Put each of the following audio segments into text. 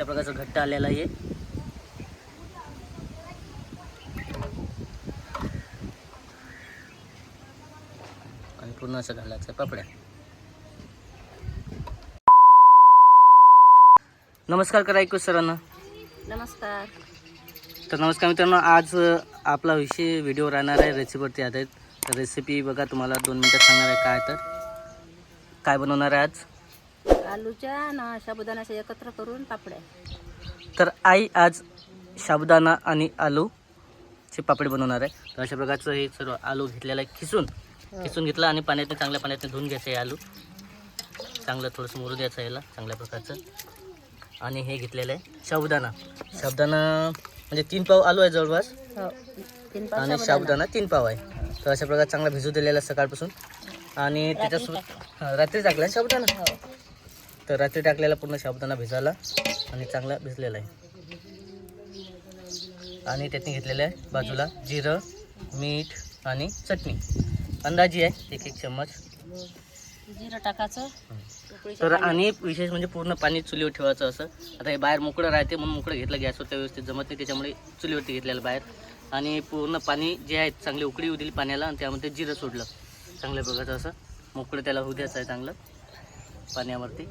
त्या प्रकारचं घट्ट आलेलं आहे. आणि पूर्ण असं घालायचं पापड्या. नमस्कार करा ऐकू सरांना. नमस्कार. तर नमस्कार मित्रांनो आज आपला विषय व्हिडिओ राहणार आहे रेसिपीवरती आधारित. तर रेसिपी बघा तुम्हाला दोन मिनटात सांगणार आहे काय तर. काय बनवणार आहे आज? आलूच्या ना साबुदाण्याच्या एकत्र करून पापड्या. तर आई आज साबुदाणा आणि आलूचे पापड बनवणार आहे. तर अशा प्रकारचं हे सर्व आलू घेतलेलं आहे खिसून. खिसून घेतलं आणि पाण्यातनं चांगल्या पाण्यातनं धुवून घ्यायचं आहे आलू. चांगलं थोडंसं मुरू द्यायचं याला चांगल्या प्रकारचं. आणि हे घेतलेलं आहे साबुदाणा. साबुदाणा म्हणजे तीन पाव आलू आहे जवळपास. हो. आणि साबुदाणा. तीन पाव आहे. तर अशा प्रकारे चांगला भिजू दिलेला सकाळपासून. आणि त्याच्यासोबत हां रात्री टाकला साबुदाणा? हो. तर रात्री टाकलेला पूर्ण साबुदाणा भिजायला आणि चांगला भिजलेला आहे. आणि त्यातनी घेतलेलं आहे बाजूला जिरं मीठ आणि चटणी. अंदाजी आहे एक एक चम्मच. जिरं टाकायचं. तर. आणि विशेष म्हणजे पूर्ण पाणी चुलीवर ठेवायचं असं. आता हे बाहेर मोकळं राहते म्हणून मोकळं घेतलं गॅसवर त्या व्यवस्थित जमत नाही त्याच्यामुळे चुलीवरती घेतलेलं बाहेर. आणि पूर्ण पाणी जे आहे चांगली उकळी होऊ दिली पाण्याला आणि त्यामध्ये जिरं सोडलं. चांगल्या प्रकारचं असं मोकळं त्याला होऊ द्यायचं आहे चांगलं. पाण्यावरती.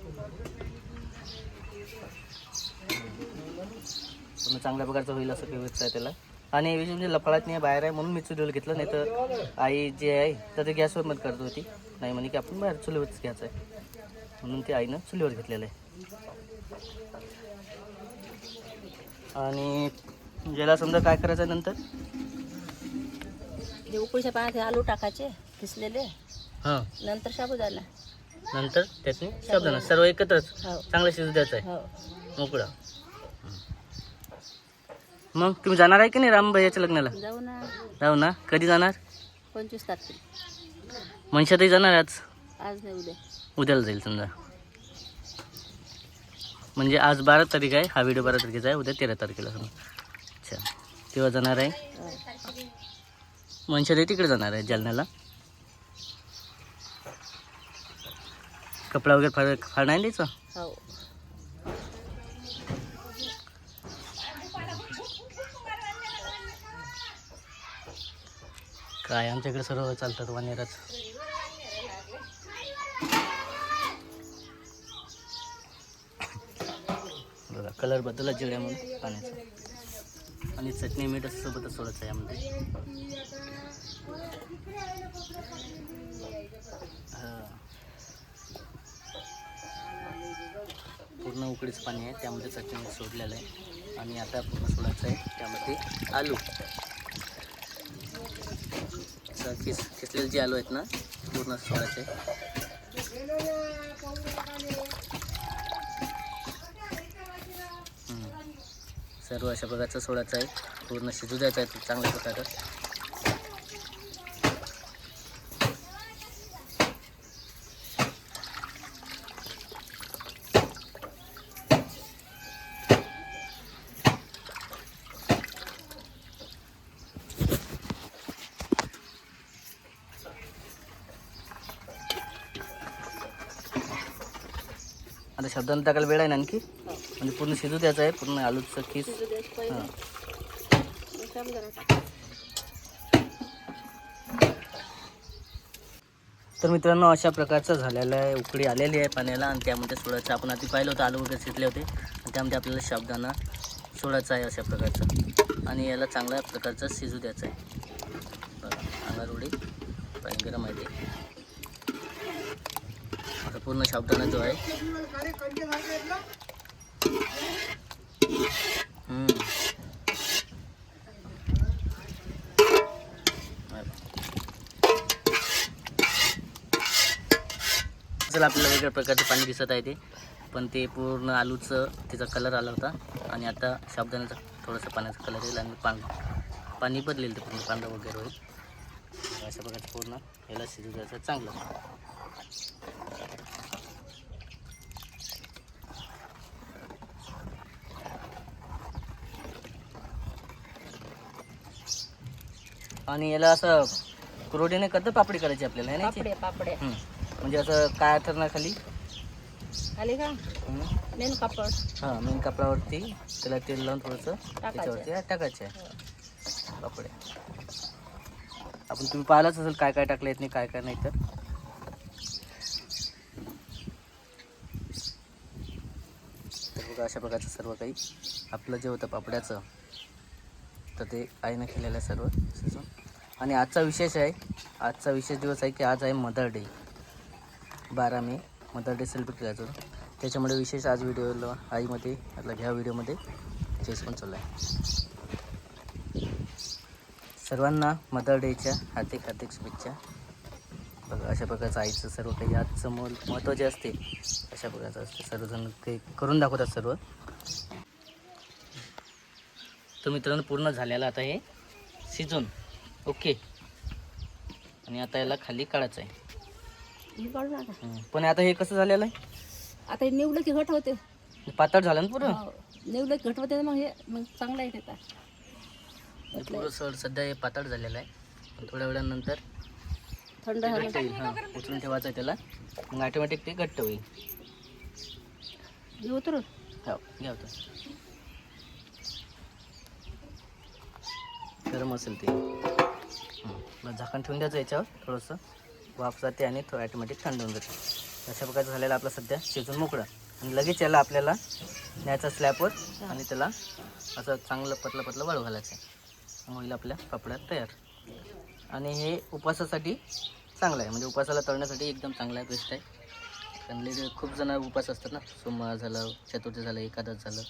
पूर्ण चांगल्या प्रकारचं होईल असं ठेवायचं आहे त्याला. आणि विशेष म्हणजे लफाळात नाही बाहेर आहे म्हणून मी चुलीवर घेतलं नाही तर आई जे आहे तर ते गॅसवर मत करत होती. नाही म्हणे की आपण बाहेर चुलीवरच घ्यायचं आहे. म्हणून ते आईनं चुलीवर घेतलेलं आहे. आणि ज्याला समजा काय करायचं आहे नंतर? जे उकळीच्या पाण्यात हे आलू टाकायचे किसलेले. हां. नंतर साबुदाणा नंतर त्यातनी साबुदाणा सर्व एकत्रच. हो. चांगलं शिजू द्यायचं आहे. हो. मोकळं. मग तुम्ही जाणार आहे की नाही राम भैयाच्या लग्नाला? जाऊ ना. जाऊ ना. कधी जाणार? पंचवीस तारखेला. मनशातही जाणार आज? आज नाही उद्या. उद्याला जाईल समजा. म्हणजे आज बारा तारीख आहे. हा व्हिडिओ बारा तारखेचा आहे. उद्या तेरा तारखेला समजा. अच्छा. तेव्हा जाणार आहे. हो. मनशाताई तिकडे जाणार आहे जालन्याला. कपडा वगैरे फार फार नाही द्यायचा हो. काय आमच्याकडे सर्व चालतात वानेरच. बघा कलर बदलला जिळ्यामुळे पाण्याचा. आणि चटणी मीठ सोबतच सोडायचं आहे यामध्ये. उकडीच पाणी आहे त्यामध्ये सचिन सोडलेलं आहे. आणि आता पूर्ण सोडायचं आहे त्यामध्ये आलू. किस किसलेले जे आलू आहेत ना पूर्ण सोडायचे सर्व अशा प्रकारचं सोडायचं आहे. पूर्ण शिजू द्यायचं आहे चांगल्या प्रकारे. आता शब्दांत टाकायला वेळ आहे ना आणखी? म्हणजे पूर्ण शिजू द्यायचं आहे पूर्ण आलूचं खीस. तर मित्रांनो अशा प्रकारचं झालेलं आहे. उकळी आलेली आहे पाण्याला आणि त्यामध्ये सोडायचं. आपण आधी पाहिलं होतं आलू वगैरे शिजले होते. आणि त्यामध्ये आपल्याला शाबदाना सोडायचा आहे अशा प्रकारचं. आणि याला चांगल्या प्रकारचं शिजू द्यायचं आहे. बघा अंगार उडी पाणी गरम आहे पूर्ण शाबदाना जो आहे. चला आपल्याला वेगळ्या प्रकारचे पाणी दिसत आहे ते. पण ते पूर्ण आलूचं त्याचा कलर आला होता. आणि आता साबुदाण्याचा थोडंसं पाण्याचा कलर येईल आणि पान पाणी बदलेल ते पूर्ण पांढरा वगैरे होईल. अशा प्रकारचं पूर्ण याला शिजू द्यायचं चांगलं. आणि याला असं कुरोडीने कधी पापडी करायची आपल्याला है ना याची? हं. म्हणजे असं काय ठरणार खाली? आले का? हं. मेन कापड. हां मेन कापडावरती त्याला तेल लावून थोडंसं टाकायचं. त्याच्यावरती टाकायचे आहे. पापड्या आपण तुम्ही पाहिलंच असेल काय काय टाकलं येत नाही काय काय नाही तर. तर बघा अशा प्रकारचं सर्व काही आपलं जे होतं पापड्याचं तर ते आईनं केलेलं आहे सर्व. शिजून आणि आजचा विशेष आहे आजचा विशेष दिवस आहे की आज आहे मदर डे. बारा मे मदर डे सेलिब्रेट करायचो त्याच्यामुळे विशेष आज व्हिडिओला आईमध्ये आपल्या ह्या व्हिडिओमध्ये चेस पण चालू आहे. सर्वांना मदर डेच्या हार्दिक हार्दिक शुभेच्छा. बघा अशा प्रकारचं आईचं सर्व काही आजचं मोल महत्त्व जे असते अशा प्रकारचं असते. सर्वजण ते करून दाखवतात सर्व. तर मित्रांनो पूर्ण झालेलं आता हे शिजून ओके. आणि आता याला खाली काढायचं आहे हे काढून आता. हं. पण आता हे कसं झालेलं आहे? आता हे निवलं की घट होते. पातळ झालं ना पुरं हो. निवलं की घट होते ना मग हे मग चांगलं आहे त्याचा हे पुरं सर सध्या हे पातळ झालेलं आहे. पण थोड्या वेळानंतर थंड ते झालं घट्ट होईल हां उचलून ठेवायचं आहे त्याला. मग ऑटोमॅटिक ते घट्ट होईल. हे उतरून? हो घ्या होतं गरम असेल ते. मग झाकण ठेवून द्यायचं याच्यावर थोडंसं. वाफ जाते आणि थोडं ॲटोमॅटिक थंड होऊन जाते. अशा प्रकारचं झालेलं आपलं सध्या शिजून मोकळं. आणि लगेच याला आपल्याला न्यायचा स्लॅबवर आणि त्याला असं चांगलं पतलं पतलं वाळू घालायचं. आहे होईल आपल्या कपड्यात तयार. आणि हे उपवासासाठी चांगलं आहे. म्हणजे उपवासाला तळण्यासाठी एकदम चांगला आहे बेस्ट आहे. कारण खूप जण उपवास असतात ना सोमवार झालं चतुर्थी झालं एकादश झालं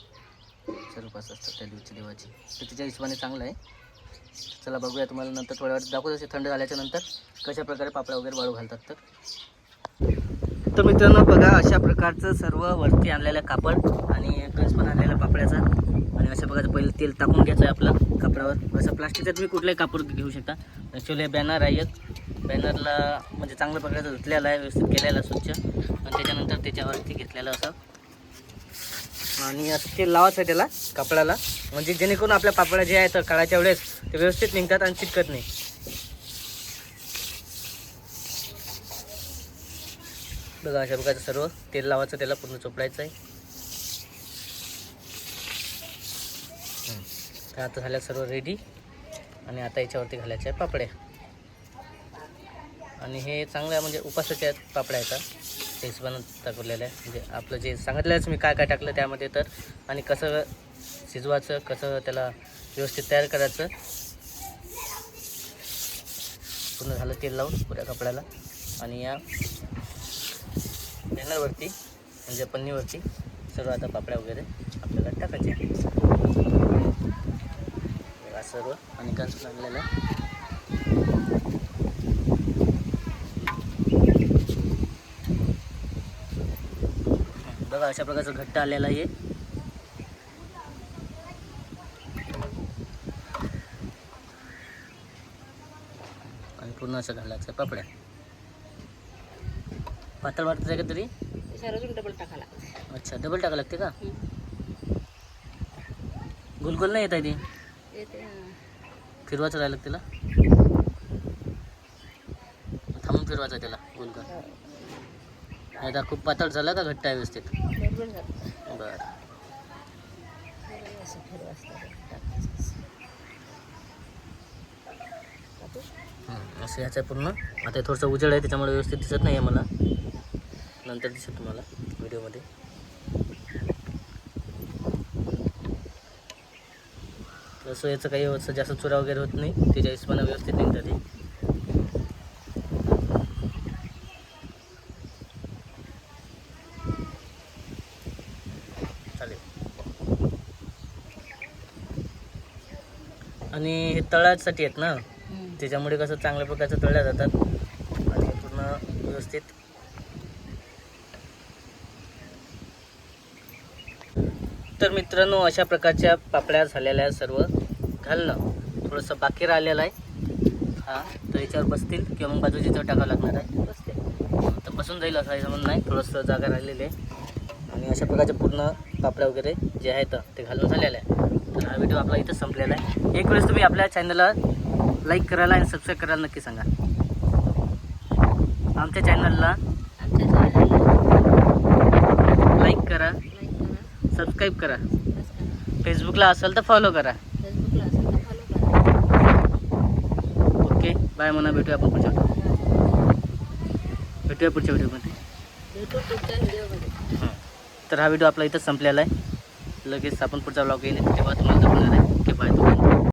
सर उपास असतात त्या दिवशी देवाची. तर तिच्या हिशोबाने चांगलं आहे. चला बघूया तुम्हाला नंतर थोड्या वेळात दाखवू असे थंड झाल्याच्यानंतर कशा प्रकारे पापड्या वगैरे वाळू घालतात तर. तर मित्रांनो बघा अशा प्रकारचं सर्व वरती आणलेलं कापड आणि गंज पण आणलेला पापड्याचा. आणि अशा प्रकारचं पहिलं तेल टाकून घ्यायचं आहे आपलं कापडावर. असं प्लास्टिकचं तुम्ही कुठलंही कापड घेऊ शकता. ॲक्च्युली बॅनर आहे एक. बॅनरला म्हणजे चांगल्या प्रकारचं धुतलेलं आहे व्यवस्थित केलेलं स्वच्छ. आणि त्याच्यानंतर त्याच्यावरती घेतलेलं असं आणि असं ते लावायचं आहे त्याला कापडाला. म्हणजे जेणेकरून आपल्या पापड्या जे आहेत काळाच्या वेळेस ते व्यवस्थित निघतात आणि चिटकत नाही. बघा अशा प्रकारचं सर्व तेल लावायचं त्याला पूर्ण चोपडायचं आहे. तर आता झाल्या सर्व रेडी आणि आता याच्यावरती घालायच्या आहे पापड्या. आणि हे चांगल्या म्हणजे उपासाच्या पापड्या आहेत ते हिशोबानं दाखवलेलं आहे. म्हणजे आपलं जे सांगितलंच मी काय काय टाकलं त्यामध्ये तर. आणि कसं शिजवायचं कसं त्याला व्यवस्थित तयार करायचं. पूर्ण झालं तेल लावून पुऱ्या कपड्याला आणि या बॅनरवरती म्हणजे पन्नीवरती सर्व आता पापड्या वगैरे आपल्याला टाकायचे सर्व. आणि कंस लागलेलं आहे. बघा अशा प्रकारचं घट्ट आलेलं आहे. आणि पूर्ण असं घालायचं पापड्या. पातळ वाटतं आहे का तरी? डबल टाकायला. अच्छा डबल टाका लागते का? गोल गोल नाही येत आहे ती. फिरवायचं राहिलं तिला? थांबून फिरवायचं त्याला गोल गोल हो. नाही आता खूप पातळ झालं का घट्ट आहे व्यवस्थित? बरोबर झालं बरं. असं फिरवा असतं असं. ह्याचं पूर्ण. आता हे थोडंसं उजेड आहे त्याच्यामुळे व्यवस्थित दिसत नाही आहे मला. नंतर दिसत तुम्हाला व्हिडिओमध्ये. जसं याचं काही जास्त चुरा वगैरे होत नाही. त्याच्या हिशोबाने व्यवस्थित निघतात ते चालेल आणि हे तळासाठी आहेत ना. त्याच्यामुळे कसं चांगल्या प्रकारचं तळल्या जातात. आणि पूर्ण व्यवस्थित. तर मित्रांनो अशा प्रकारच्या पापड्या झालेल्या आहेत सर्व. घालणं थोडंसं बाकी राहिलेलं आहे. हा तर याच्यावर बसतील किंवा मग बाजूच्या याच्यावर टाकावं लागणार आहे. बसते. तर बसून जाईल असं म्हणून नाही. थोडंसं जागा राहिलेली आहे. आणि अशा प्रकारचे पूर्ण पापड्या वगैरे जे आहेत ते घालून झालेलं आहे तर हा व्हिडिओ आपला इथंच संपलेला आहे. एक वेळेस तुम्ही आपल्या चॅनलला लाईक करायला आणि सबस्क्राईब करायला नक्की सांगा. आमच्या चॅनलला लाईक करा सबस्क्राईब करा. फेसबुकला असेल तर फॉलो करा. ओके बाय म्हणा भेटूया आपण पुढच्या भेटूया पुढच्या व्हिडिओमध्ये हं. तर हा व्हिडिओ आपला इथं संपलेला आहे. लगेच आपण पुढचा ब्लॉग येईल. तेव्हा तुम्हाला दाखवणार आहे. की बाय तुम्हाला